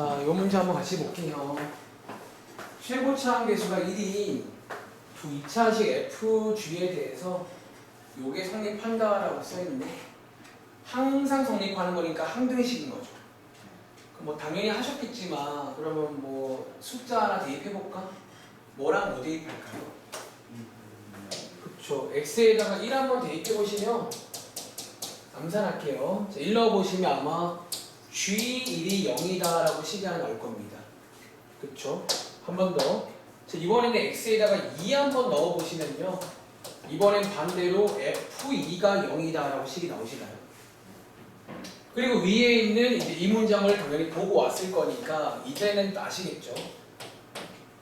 자, 이 문제 한번 같이 볼게요. 최고차항 계수가 1인 두 2차식 FG에 대해서 요게 성립한다라고 써있는데 항상 성립하는 거니까 항등식인 거죠. 그뭐 당연히 하셨겠지만 그러면 뭐 숫자 하나 대입해볼까? 뭐랑 뭐 대입할까요? 그쵸. x에다가 1 한번 대입해보시면 암산할게요. 자, 1 넣어보시면 아마 G1이 0이다라고 식이 하나 나올 겁니다. 그쵸? 한 번 더. 자, 이번에는 X에다가 2 한번 넣어보시면요. 이번엔 반대로 F2가 0이다라고 식이 나오시나요? 그리고 위에 있는 이제 이 문장을 당연히 보고 왔을 거니까 이제는 아시겠죠?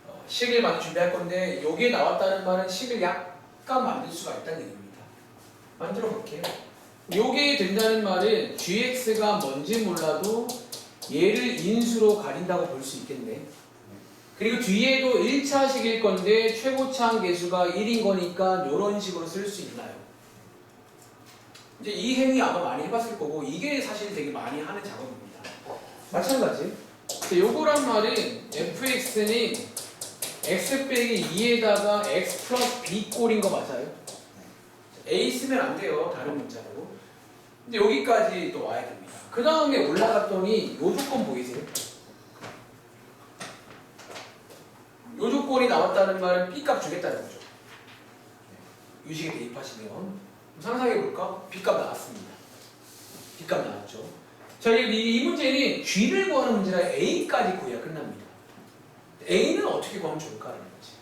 어, 식을 많이 준비할 건데 여기에 나왔다는 말은 식을 약간 만들 수가 있다는 얘기입니다. 만들어 볼게요. 요게 된다는 말은 gx가 뭔지 몰라도 얘를 인수로 가린다고 볼 수 있겠네. 그리고 뒤에도 1차식일 건데 최고차항 계수가 1인 거니까 이런 식으로 쓸 수 있나요? 이제 이 행위 아마 많이 해봤을 거고 이게 사실 되게 많이 하는 작업입니다. 마찬가지. 요거란 말은 fx는 x 빼기 2에다가 x 플러스 b 꼴인 거 맞아요? a 쓰면 안 돼요. 다른 문자로. 근데 여기까지 또 와야 됩니다. 그 다음에 올라갔더니 요 조건 보이세요? 요 조건이 나왔다는 말은 B값 주겠다는 거죠. 유식에 대입하시면 그럼 상상해 볼까? B값 나왔습니다. B값 나왔죠. 자, 이, 이 문제는 G를 구하는 문제라 A까지 구해야 끝납니다. A는 어떻게 구하면 좋을까라는 거지.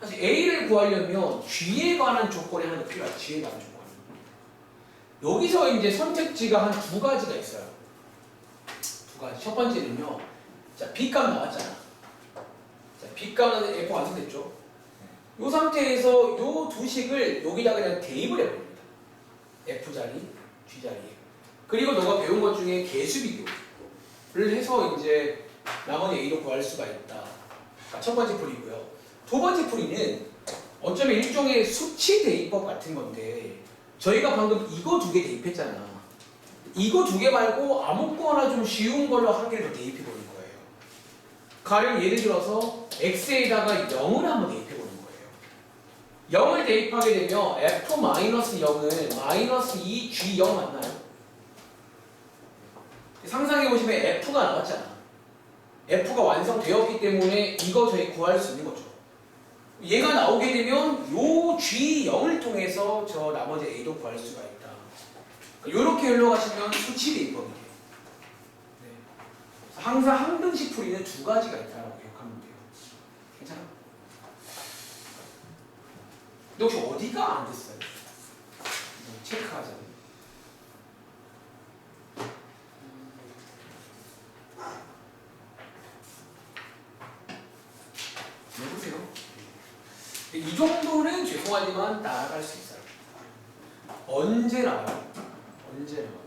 사실 A를 구하려면 G에 관한 조건이 하나 필요하죠. G에 관한 조건. 여기서 이제 선택지가 한 두 가지가 있어요. 두 가지. 첫 번째는요. 자, B값 나왔잖아. 자, B값은 F 완성됐죠. 이 상태에서 요두 식을 여기다 그냥 대입을 해버립니다. F 자리, G 자리에. 그리고 너가 배운 것 중에 개수 비교를 해서 이제 나머지 A로 구할 수가 있다. 자, 첫 번째 풀이고요. 두 번째 풀이는 어쩌면 일종의 수치 대입법 같은 건데 저희가 방금 이거 두 개 대입했잖아. 이거 두 개 말고 아무거나 좀 쉬운 걸로 한 개를 더 대입해 보는 거예요. 가령 예를 들어서 x에다가 0을 한번 대입해 보는 거예요. 0을 대입하게 되면 f-0은 마이너스 2g0 맞나요? 상상해 보시면 f가 나왔잖아. f가 완성되었기 때문에 이거 저희 구할 수 있는 거죠. 얘가 나오게 되면 요 G0을 통해서 저 나머지 A도 구할 수가 있다. 이렇게 흘러가시면 수치 대입법이 돼요. 네. 항상 항등식 풀이는 두 가지가 있다고 기억하면 돼요. 괜찮아? 근데 혹시 어디가 안 됐어요? 네, 체크하자. 여보세요? 이 정도는 죄송하지만 따라갈 수 있어요. 언제 나와요? 언제 나와요?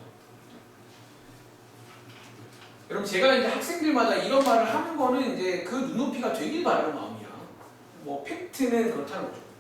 여러분 제가 이제 학생들마다 이런 말을 하는 거는 이제 그 눈높이가 되길 바라는 마음이야. 뭐 팩트는 그렇다는 거죠.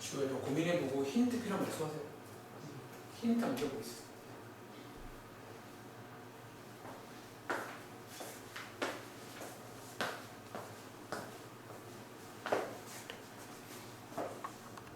주변에 고민해보고 힌트 필요하면 말씀하세요. 힌트 안 주고 있어요.